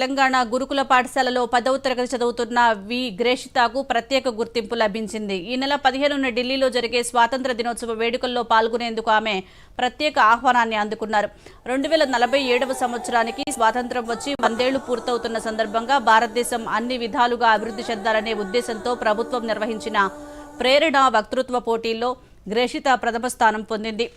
తెలంగాణ గురుకుల పాఠశాలలో పదవ తరగతి చదువుతున్న వి. గ్రేషితాకు ప్రత్యేక గుర్తింపు లభించింది. ఈ నెల పదిహేనున ఢిల్లీలో జరిగే స్వాతంత్ర దినోత్సవ వేడుకల్లో పాల్గొనేందుకు ఆమె ప్రత్యేక ఆహ్వానాన్ని అందుకున్నారు. రెండు వేల నలభై ఏడవ సంవత్సరానికి స్వాతంత్రం వచ్చి వందేళ్ళు పూర్తవుతున్న సందర్భంగా భారతదేశం అన్ని విధాలుగా అభివృద్ధి చెందాలనే ఉద్దేశంతో ప్రభుత్వం నిర్వహించిన ప్రేరణ వక్తృత్వ పోటీల్లో గ్రేషిత ప్రథమ స్థానం పొందింది.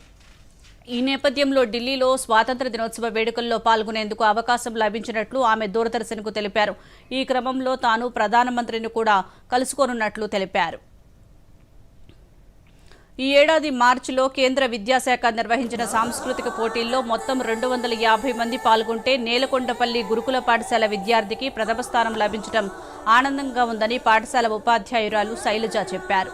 ఈ నేపథ్యంలో ఢిల్లీలో స్వాతంత్ర దినోత్సవ వేడుకల్లో పాల్గొనేందుకు అవకాశం లభించినట్లు ఆమె దూరదర్శన్కు తెలిపారు. ఈ క్రమంలో తాను ప్రధానమంత్రిని కూడా కలుసుకోనున్నట్లు తెలిపారు. ఈ ఏడాది మార్చిలో కేంద్ర విద్యాశాఖ నిర్వహించిన సాంస్కృతిక పోటీల్లో మొత్తం రెండు వందల యాభై మంది పాల్గొంటే నేలకొండపల్లి గురుకుల పాఠశాల విద్యార్థికి ప్రథమ స్థానం లభించడం ఆనందంగా ఉందని పాఠశాల ఉపాధ్యాయురాలు శైలజ చెప్పారు.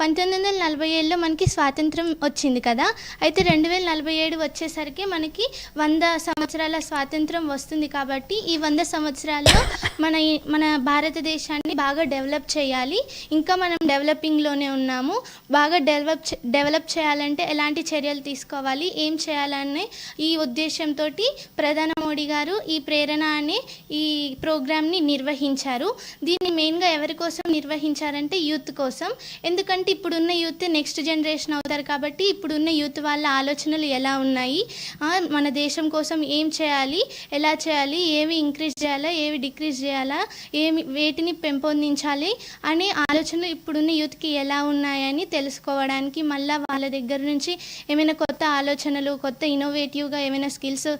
పంతొమ్మిది వందల నలభై ఏడులో మనకి స్వాతంత్రం వచ్చింది కదా. అయితే రెండు వేల నలభై ఏడు వచ్చేసరికి మనకి వంద సంవత్సరాల స్వాతంత్రం వస్తుంది కాబట్టి ఈ వంద సంవత్సరాల్లో మన మన భారతదేశాన్ని బాగా డెవలప్ చేయాలి. ఇంకా మనం డెవలపింగ్లోనే ఉన్నాము. బాగా డెవలప్ డెవలప్ చేయాలంటే ఎలాంటి చర్యలు తీసుకోవాలి? ఏం చేయాలనే ఈ ఉద్దేశంతో ప్రధాని మోడీ గారు ఈ ప్రేరణ అనే ఈ ప్రోగ్రామ్ని నిర్వహించారు. దీన్ని మెయిన్గా ఎవరి కోసం నిర్వహించారంటే యూత్ కోసం. ఎందుకంటే ఇప్పుడున్న యూత్ నెక్స్ట్ జనరేషన్ అవుతారు కాబట్టి ఇప్పుడున్న యూత్ వాళ్ళ ఆలోచనలు ఎలా ఉన్నాయి? మన దేశం కోసం ఏం చేయాలి? ఎలా చేయాలి? ఏవి ఇంక్రీజ్ చేయాలా? ఏవి డిక్రీజ్ చేయాలా? ఏమి వేటిని పెంపొందించాలి? అనే ఆలోచనలు ఇప్పుడున్న యూత్కి ఎలా ఉన్నాయని తెలుసుకోవడానికి మళ్ళీ వాళ్ళ దగ్గర నుంచి ఏమైనా కొత్త ఆలోచనలు కొత్త ఇన్నోవేటివ్గా ఏమైనా స్కిల్స్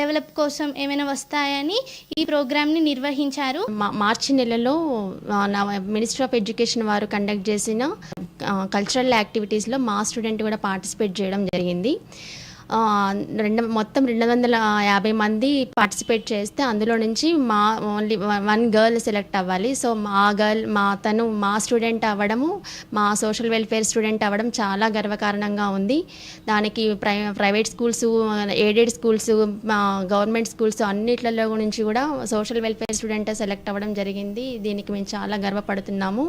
డెవలప్ కోసం ఏమైనా వస్తాయని ఈ ప్రోగ్రామ్ని నిర్వహించారు. మార్చి నెలలో నా మినిస్టర్ ఆఫ్ ఎడ్యుకేషన్ వారు కండక్ట్ చేసిన కల్చరల్ యాక్టివిటీస్లో మా స్టూడెంట్ కూడా పార్టిసిపేట్ చేయడం జరిగింది. రెండు మొత్తం రెండు వందల యాభై మంది పార్టిసిపేట్ చేస్తే అందులో నుంచి మా ఓన్లీ వన్ గర్ల్ సెలెక్ట్ అవ్వాలి. సో మా గర్ల్ మా తను మా స్టూడెంట్ అవ్వడము మా సోషల్ వెల్ఫేర్ స్టూడెంట్ అవ్వడం చాలా గర్వకారణంగా ఉంది. దానికి pri private schools aided schools మా గవర్నమెంట్ స్కూల్స్ అన్నిట్లలో నుంచి కూడా సోషల్ వెల్ఫేర్ స్టూడెంట్ సెలెక్ట్ అవ్వడం జరిగింది. దీనికి మేము చాలా గర్వపడుతున్నాము.